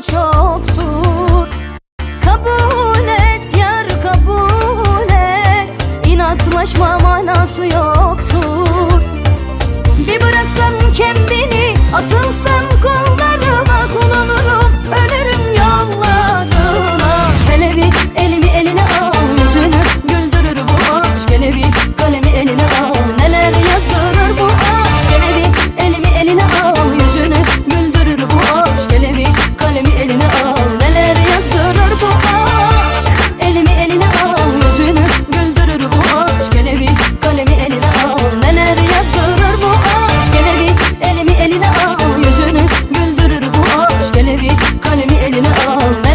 求。Oh.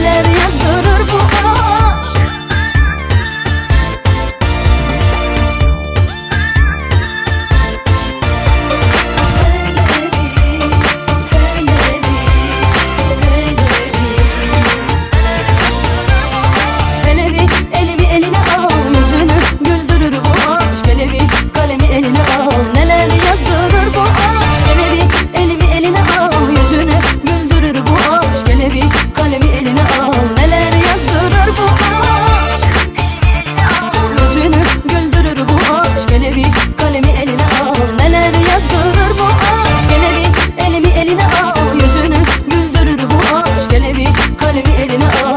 Kalemi eline al